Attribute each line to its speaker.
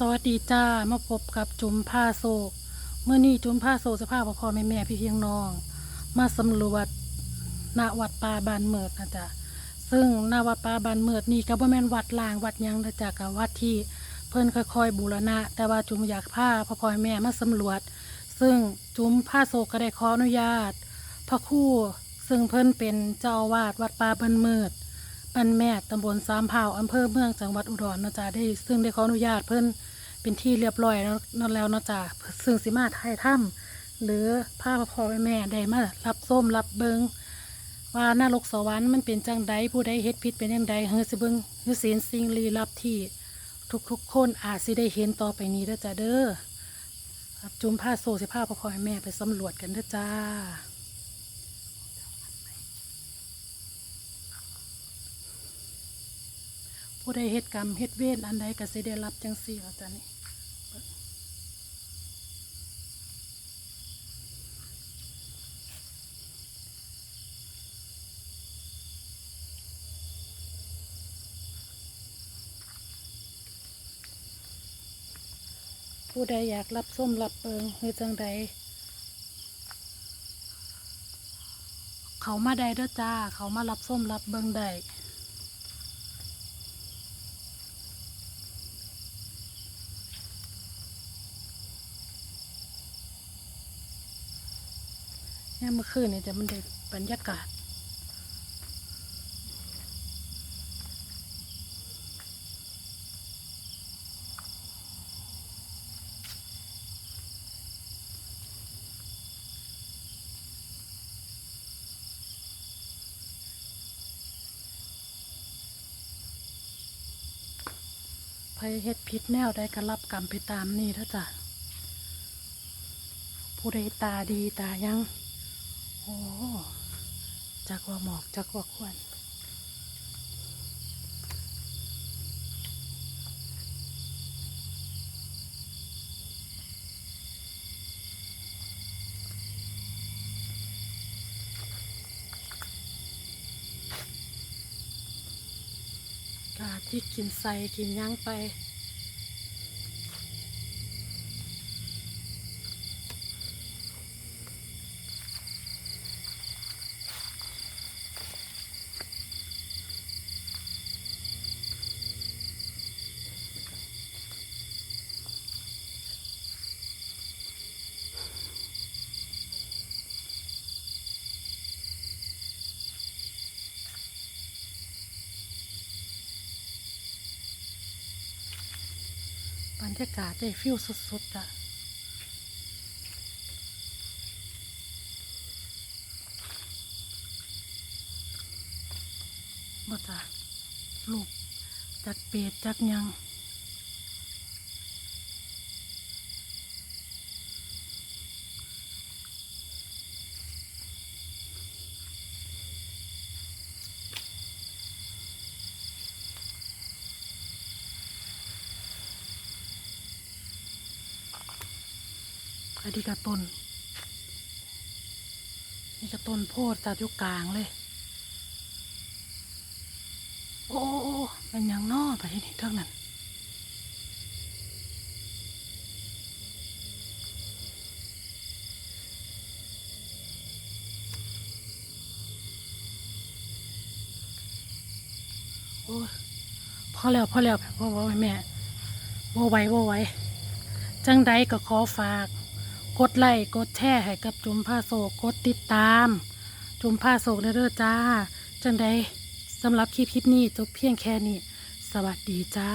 Speaker 1: สวัสดีจ้ามาพบกับจุ๋มผ้าโศกเมื่อนี้จุ๋มผ้าโศกสภาพพ่อแม่แม่พี่เพียงน้อง มาสำรวจณวัดป่าบานเมิดนะจ๊ะซึ่งณวัดป่าบานเมิดนี่ก็บ่แม่นวัดล่างวัดยังนะจ๊ะกับวัดที่เพิ่นค่อยๆบูรณะ แต่ว่าจุ๋มอยากพาพ่อพ่อแม่มาสำรวจ ซึ่งจุ๋มผ้าโศกก็ได้ขออนุญาต พระคู่ซึ่งเพิ่นเป็นเจ้าอาวาสวัดป่าบานเมิด บ้านแม่ตำบลสามเผาอำเภอเมืองจังหวัดอุดรเนะจ๊ะได้ซึ่งได้ขออนุญาตเพิ่นเป็นที่เรียบร้อยแล้วเนแล้วนะจ๊ะซึ่งสิมาถ่ายถ้ำหรือพาพ่อแม่แม่ได้มารับส้มรับเบิงว่านรกสวรรค์มันเป็นจังใดผู้ใดเฮ็ดผิดเป็นจังใดเฮือสิเบิงเฮือเสียนสิ่งลี้ลับที่ทุกๆคนอาจสิได้เห็นต่อไปนี้เด้อจ้ะเด้อจุมผ้าโซ่สิพาพ่อแม่ไปสำรวจกันเด้อจ้า ผู้ใดเหตุกรรมเหตุเวรอันใดก็สิได้รับจังสี่อาจารย์นี่ผู้ใดอยากรับส้มรับเปิงหรือจังใดเขามาได้เด้อจ้า เขามารับส้มรับเบิงได้ นี่ยเมื่อคืนเนี่ยจะมันได้บรรยากาศไปเฮ็ดผิดแนวใดก็รับกรรมไปตามนี่ถ้าจ้ะผู้ใดตาดีตายัง โอ้จักว่าหมอกจักว่าควันกาที่กินใส่กินย่างไป บรรยากาศได้ฟิลสุดๆอะบ่จ้ะลูกจักเปรตจักยัง อันนี้ก็ต้น นี่ก็ต้นโพดจัดอยู่กลางเลย โอ้โอ้โอ้เป็นยังนอไปที่นี่เท่านั้นโอ้พอแล้วพอแล้วพ่อพ่อแม่โบไว้โบไว้จังใดก็ขอฝาก กดไลค์กดแชร์ให้กับจุมผ้าโศกกดติดตาม จุมผ้าโศกเด้อจ้า จังใดสำหรับคลิปคลิปนี้จบเพียงแค่นี้ สวัสดีจ้า